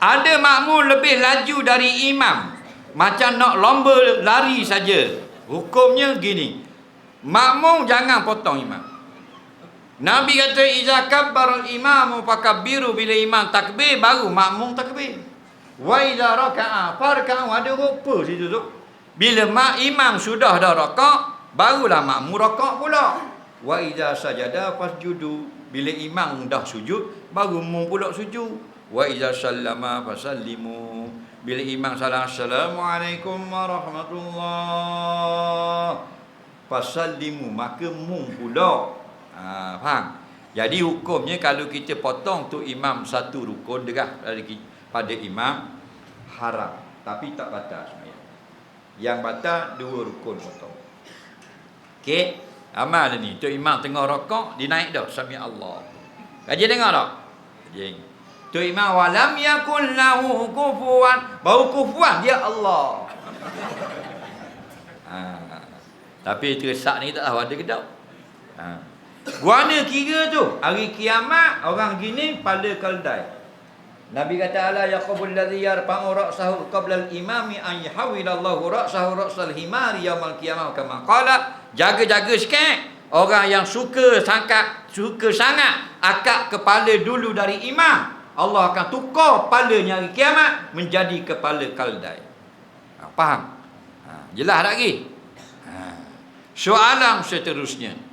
Ada makmum lebih laju dari imam. Macam nak lomba lari saja. Hukumnya gini. Makmum jangan potong imam. Nabi kata iza kabbar al-imamu fakabbiru bila imam takbir baru makmum takbir. Wa idza raka'a farka'u ada rupa situ tu. Bila mak imam sudah dah rakaat, barulah makmum rakaat pula. Wa idza sajada fasjudu. Bila imam dah sujud, baru mum pula sujud. Wa idza sallama fasallimu. Bila imam salam assalamualaikum warahmatullahi fasallimu maka mum pula. Ha, faham? Jadi hukumnya kalau kita potong tu imam satu rukun ki- pada imam haram tapi tak batal sebenarnya. Yang batal dua rukun potong. Okey, amal ni. Tu imam tengah rokok, dia naik dah sami Allah. Kaji dengar tak? Kaji. Tu imam walam yakul lahu kufuwan. Bau kufuwan dia Allah. ha. Tapi tersak ni tak tahu ada ke tak? Ha. Guana kira tu Hari kiamat Orang gini Pada keldai Nabi kata ala yaqabul ladzi yarfa'u ra'sahu qabla al-imami an yahwilallahu ra'sahu ra'sal himari yaumal qiyamah. Kama qala jaga-jaga sikit. Orang yang suka sangka suka sangat akak kepala dulu dari imam Allah akan tukar kepalanya hari kiamat menjadi kepala kaldai. Ha, faham? Ha, jelas tak lagi? Ha. soalan seterusnya